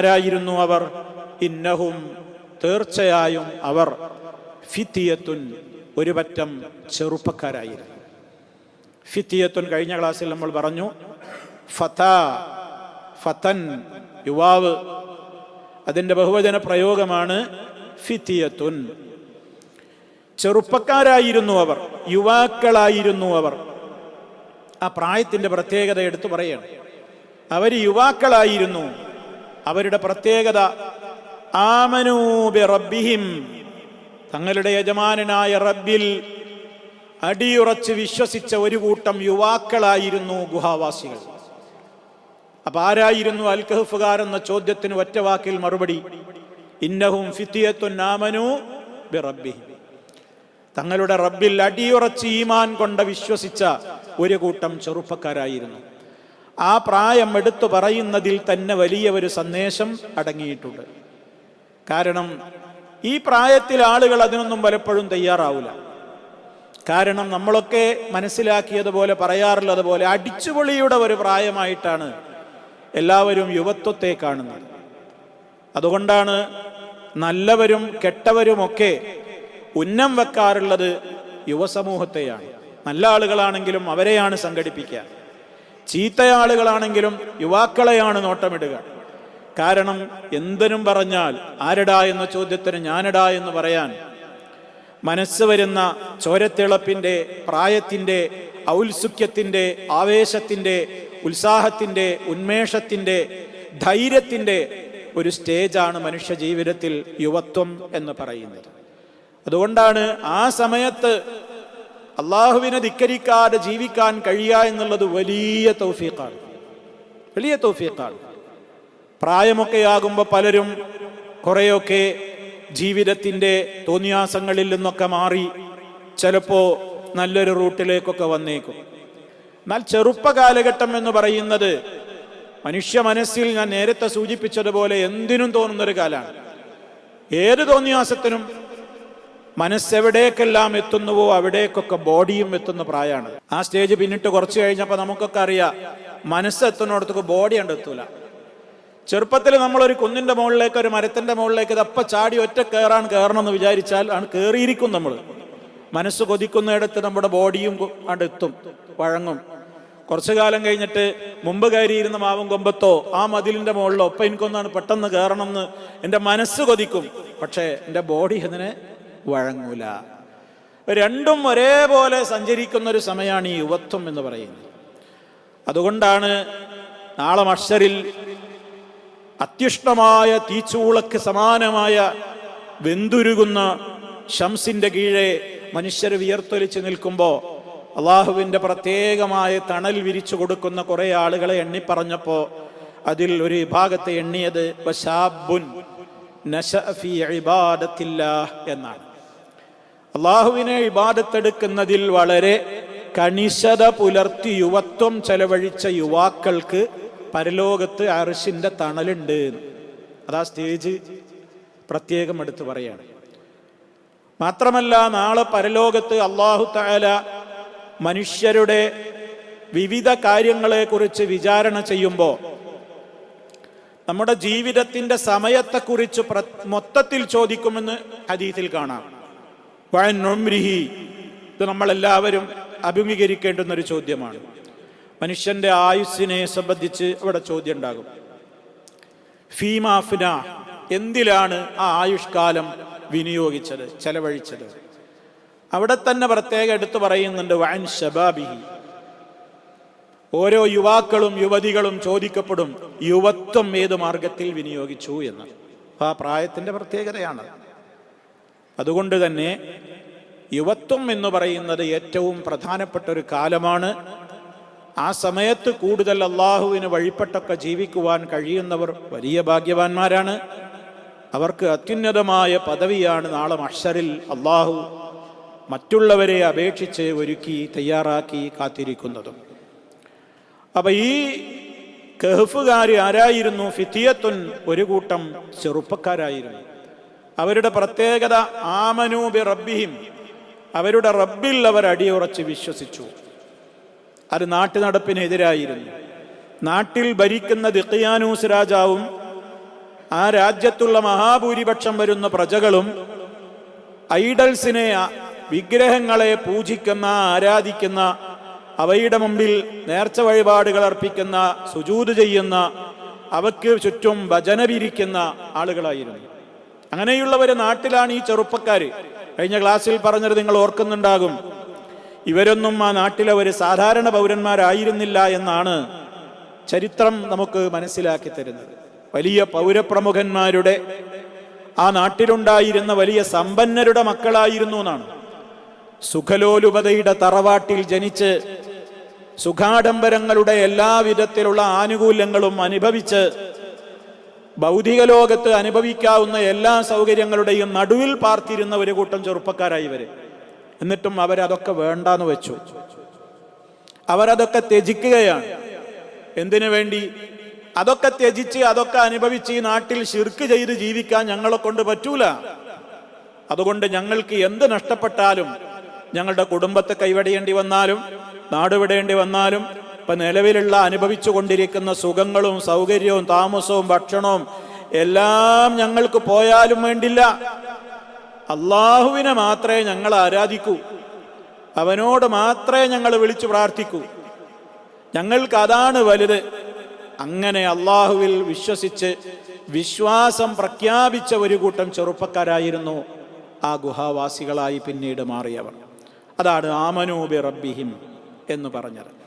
ആരായിരുന്നു അവർ? ഇന്നഹും തീർച്ചയായും അവർ ഫിത്തിയത്തുൻ ഒരു പറ്റം ചെറുപ്പക്കാരായിരുന്നു. ഫിത്തിയത്തുൻ കഴിഞ്ഞ ക്ലാസ്സിൽ നമ്മൾ പറഞ്ഞു ഫത ഫതൻ യുവാവ്. അതിന്റെ ബഹുവചന പ്രയോഗമാണ് ഫിത്തിയത്തുൻ. ചെറുപ്പക്കാരായിരുന്നു അവർ യുവാക്കളായിരുന്നു അവർ. ആ പ്രായത്തിന്റെ പ്രത്യേകത എടുത്തു പറയണം. അവർ യുവാക്കളായിരുന്നു. അവരുടെ പ്രത്യേകത ആമനൂബി റബ്ബിഹിം തങ്ങളുടെ യജമാനനായ റബ്ബിൽ അടിയുറച്ച് വിശ്വസിച്ച ഒരു കൂട്ടം യുവാക്കളായിരുന്നു ഗുഹാവാസികൾ. അപ്പൊ ആരായിരുന്നു അൽ കഹഫുകാർ എന്ന ചോദ്യത്തിന് ഒറ്റ വാക്കിൽ മറുപടി ഇന്നഹും ഫിത്തിയത്തുൻ ആമനു ബി റബ്ബിഹിം തങ്ങളുടെ റബ്ബിൽ അടിയുറച്ച് ഈമാൻ കൊണ്ട് വിശ്വസിച്ച ഒരു കൂട്ടം ചെറുപ്പക്കാരായിരുന്നു. ആ പ്രായം എടുത്തു പറയുന്നതിൽ തന്നെ വലിയ ഒരു സന്ദേശം അടങ്ങിയിട്ടുണ്ട്. കാരണം ഈ പ്രായത്തിൽ ആളുകൾ അതിനൊന്നും പലപ്പോഴും തയ്യാറാവില്ല കാരണം നമ്മളൊക്കെ മനസ്സിലാക്കിയതുപോലെ പറയാറുള്ളതുപോലെ അടിച്ചുപൊളിയുടെ ഒരു പ്രായമായിട്ടാണ് എല്ലാവരും യുവത്വത്തെ കാണുന്നത്. അതുകൊണ്ടാണ് നല്ലവരും കെട്ടവരുമൊക്കെ ഉന്നം വെക്കാറുള്ളത് യുവസമൂഹത്തെയാണ്. നല്ല ആളുകളാണെങ്കിലും അവരെയാണ് സംഘടിപ്പിക്കുക. ചീത്തയാളുകളാണെങ്കിലും യുവാക്കളെയാണ് നോട്ടമിടുക. കാരണം എന്തിനും പറഞ്ഞാൽ ആരടാ എന്ന ചോദ്യത്തിന് ഞാനടാ എന്ന് പറയാൻ മനസ്സ് വരുന്ന ചോരത്തിളപ്പിന്റെ പ്രായത്തിന്റെ ഔത്സുഖ്യത്തിന്റെ ആവേശത്തിന്റെ ഉത്സാഹത്തിന്റെ ഉന്മേഷത്തിന്റെ ധൈര്യത്തിന്റെ ഒരു സ്റ്റേജാണ് മനുഷ്യ ജീവിതത്തിൽ യുവത്വം എന്ന് പറയുന്നത്. അതുകൊണ്ടാണ് ആ സമയത്ത് അള്ളാഹുവിനെ ധിക്കരിക്കാതെ ജീവിക്കാൻ കഴിയുക എന്നുള്ളത് വലിയ തൗഫീഖാണ്. വലിയ തൗഫീഖാണ്. പ്രായമൊക്കെ ആകുമ്പോൾ പലരും കുറേയൊക്കെ ജീവിതത്തിന്റെ തോന്നിയാസങ്ങളിൽ നിന്നൊക്കെ മാറി ചിലപ്പോൾ നല്ലൊരു റൂട്ടിലേക്കൊക്കെ വന്നേക്കും. എന്നാൽ ചെറുപ്പ കാലഘട്ടം എന്ന് പറയുന്നത് മനുഷ്യ മനസ്സിൽ ഞാൻ നേരത്തെ സൂചിപ്പിച്ചതുപോലെ എന്തിനും തോന്നുന്നൊരു കാലമാണ് ഏത് തോന്നിയാസത്തിനും മനസ്സെവിടേക്കെല്ലാം എത്തുന്നുവോ അവിടേക്കൊക്കെ ബോഡിയും എത്തുന്ന പ്രായമാണ്. ആ സ്റ്റേജ് പിന്നിട്ട് കുറച്ച് കഴിഞ്ഞപ്പോൾ നമുക്കൊക്കെ അറിയാം മനസ്സെത്തുന്നിടത്തൊക്കെ ബോഡി കണ്ട് എത്തൂല. ചെറുപ്പത്തിൽ നമ്മളൊരു കുന്നിന്റെ മുകളിലേക്ക് ഒരു മരത്തിന്റെ മുകളിലേക്ക് ഇതപ്പം ചാടി ഒറ്റ കയറാൻ കയറണം എന്ന് വിചാരിച്ചാൽ ആണ് കയറിയിരിക്കും നമ്മൾ മനസ്സ് കൊതിക്കുന്നിടത്ത് നമ്മുടെ ബോഡിയും അവിടെ എത്തും വഴങ്ങും. കുറച്ചു കാലം കഴിഞ്ഞിട്ട് മുമ്പ് കയറിയിരുന്ന മാവും കൊമ്പത്തോ ആ മതിലിന്റെ മുകളിലോ ഒപ്പം എനിക്കൊന്നാണ് പെട്ടെന്ന് കയറണം എന്ന് എന്റെ മനസ്സ് കൊതിക്കും. പക്ഷേ എന്റെ ബോഡി അതിനെ വഴങ്ങൂല. രണ്ടും ഒരേപോലെ സഞ്ചരിക്കുന്ന ഒരു സമയമാണ് ഈ യുവത്വം എന്ന് പറയുന്നത്. അതുകൊണ്ടാണ് നാളെ മഷറിൽ അത്യുഷ്ടമായ തീച്ചൂളക്ക് സമാനമായ വെന്തുരുകുന്ന ഷംസിന്റെ കീഴെ മനുഷ്യർ വിയർത്തൊലിച്ച് നിൽക്കുമ്പോൾ അള്ളാഹുവിന്റെ പ്രത്യേകമായ തണൽ വിരിച്ചു കൊടുക്കുന്ന കുറേ ആളുകളെ എണ്ണിപ്പറഞ്ഞപ്പോ അതിൽ ഒരു വിഭാഗത്തെ എണ്ണിയത് എന്നാണ്. അള്ളാഹുവിനെ ഇബാദത്തെടുക്കുന്നതിൽ വളരെ കണിശത പുലർത്തി യുവത്വം ചെലവഴിച്ച യുവാക്കൾക്ക് പരലോകത്ത് അറിശിന്റെ തണലുണ്ട്. അതാ സ്റ്റേജ് പ്രത്യേകം എടുത്തു പറയാണ്. മാത്രമല്ല നാളെ പരലോകത്ത് അള്ളാഹു താല മനുഷ്യരുടെ വിവിധ കാര്യങ്ങളെ കുറിച്ച് വിചാരണ ചെയ്യുമ്പോൾ നമ്മുടെ ജീവിതത്തിന്റെ സമയത്തെക്കുറിച്ച് മൊത്തത്തിൽ ചോദിക്കുമെന്ന് ഹദീസിൽ കാണാം. വഴന്നൊമ്രിഹി ഇത് നമ്മളെല്ലാവരും അഭിമുഖീകരിക്കേണ്ടുന്ന ഒരു ചോദ്യമാണ്. മനുഷ്യന്റെ ആയുസ്സിനെ സംബന്ധിച്ച് അവിടെ ചോദ്യം ഉണ്ടാകും ഫീമാഫിന എന്തിലാണ് ആ ആയുഷ്കാലം വിനിയോഗിച്ചത് ചെലവഴിച്ചത്? അവിടെ തന്നെ പ്രത്യേകം എടുത്തു പറയുന്നുണ്ട് വൻ ഷബാബിഹി ഓരോ യുവാക്കളും യുവതികളും ചോദിക്കപ്പെടും യുവത്വം ഏത് മാർഗത്തിൽ വിനിയോഗിച്ചു എന്ന്. ആ പ്രായത്തിന്റെ പ്രത്യേകതയാണ്. അതുകൊണ്ട് തന്നെ യുവത്വം എന്ന് പറയുന്നത് ഏറ്റവും പ്രധാനപ്പെട്ട ഒരു കാലമാണ്. ആ സമയത്ത് കൂടുതൽ അള്ളാഹുവിന് വഴിപ്പെട്ടൊക്കെ ജീവിക്കുവാൻ കഴിയുന്നവർ വലിയ ഭാഗ്യവാന്മാരാണ്. അവർക്ക് അത്യുന്നതമായ പദവിയാണ് നാളെ മഷറിൽ അള്ളാഹു മറ്റുള്ളവരെ അപേക്ഷിച്ച് ഒരുക്കി തയ്യാറാക്കി കാത്തിരിക്കുന്നതും. അപ്പൊ ഈ കഹഫുകാർ ആരായിരുന്നു? ഫിത്തിയത്തുൻ ഒരു കൂട്ടം ചെറുപ്പക്കാരായിരുന്നു. അവരുടെ പ്രത്യേകത ആമനൂബി റബ്ബിഹിം അവരുടെ റബ്ബിൽ അവർ അടിയുറച്ച് വിശ്വസിച്ചു. അത് നാട്ടുനടപ്പിനെതിരായിരുന്നു. നാട്ടിൽ ഭരിക്കുന്ന ദിഖിയാനൂസ് രാജാവും ആ രാജ്യത്തുള്ള മഹാഭൂരിപക്ഷം വരുന്ന പ്രജകളും ഐഡൽസിനെ വിഗ്രഹങ്ങളെ പൂജിക്കുന്ന ആരാധിക്കുന്ന അവയുടെ മുമ്പിൽ നേർച്ച വഴിപാടുകൾ അർപ്പിക്കുന്ന സുജൂത് ചെയ്യുന്ന അവക്ക് ചുറ്റും ഭജന പിരിക്കുന്ന ആളുകളായിരുന്നു. അങ്ങനെയുള്ളവരെ നാട്ടിലാണ് ഈ ചെറുപ്പക്കാർ കഴിഞ്ഞ ക്ലാസ്സിൽ പറഞ്ഞത് നിങ്ങൾ ഓർക്കുന്നുണ്ടാകും. ഇവരൊന്നും ആ നാട്ടിലെ ഒരു സാധാരണ പൗരന്മാരായിരുന്നില്ല എന്നാണ് ചരിത്രം നമുക്ക് മനസ്സിലാക്കി തരുന്നത്. വലിയ പൗരപ്രമുഖന്മാരുടെ ആ നാട്ടിലുണ്ടായിരുന്ന വലിയ സമ്പന്നരുടെ മക്കളായിരുന്നു എന്നാണ്. സുഖലോലുപതയുടെ തറവാട്ടിൽ ജനിച്ച് സുഖാഡംബരങ്ങളുടെ എല്ലാവിധത്തിലുള്ള ആനുകൂല്യങ്ങളും അനുഭവിച്ച് ഭൗതിക ലോകത്ത് അനുഭവിക്കാവുന്ന എല്ലാ സൗകര്യങ്ങളുടെയും നടുവിൽ പാർത്തിരുന്ന ഒരു കൂട്ടം ചെറുപ്പക്കാരായി ഇവർ. എന്നിട്ടും അവരതൊക്കെ വേണ്ടാന്ന് വെച്ചു. അവരതൊക്കെ ത്യജിക്കുകയാണ്. എന്തിനു വേണ്ടി? അതൊക്കെ ത്യജിച്ച് അതൊക്കെ അനുഭവിച്ച് ഈ നാട്ടിൽ ശിർക്ക് ചെയ്ത് ജീവിക്കാൻ ഞങ്ങളെ കൊണ്ട് പറ്റൂല. അതുകൊണ്ട് ഞങ്ങൾക്ക് എന്ത് നഷ്ടപ്പെട്ടാലും ഞങ്ങളുടെ കുടുംബത്തെ കൈവടിയേണ്ടി വന്നാലും നാടുവിടേണ്ടി വന്നാലും ഇപ്പൊ നിലവിലുള്ള അനുഭവിച്ചു കൊണ്ടിരിക്കുന്ന സുഖങ്ങളും സൗകര്യവും താമസവും ഭക്ഷണവും എല്ലാം ഞങ്ങൾക്ക് പോയാലും വേണ്ടില്ല. അള്ളാഹുവിനെ മാത്രമേ ഞങ്ങൾ ആരാധിക്കൂ. അവനോട് മാത്രമേ ഞങ്ങൾ വിളിച്ചു പ്രാർത്ഥിക്കൂ. ഞങ്ങൾക്ക് അതാണ് വലുത്. അങ്ങനെ അള്ളാഹുവിൽ വിശ്വസിച്ച് വിശ്വാസം പ്രഖ്യാപിച്ച ഒരു കൂട്ടം ചെറുപ്പക്കാരായിരുന്നു ആ ഗുഹാവാസികളായി പിന്നീട് മാറിയവർ. അതാണ് ആമനൂബി റബ്ബിഹിം എന്ന് പറഞ്ഞത്.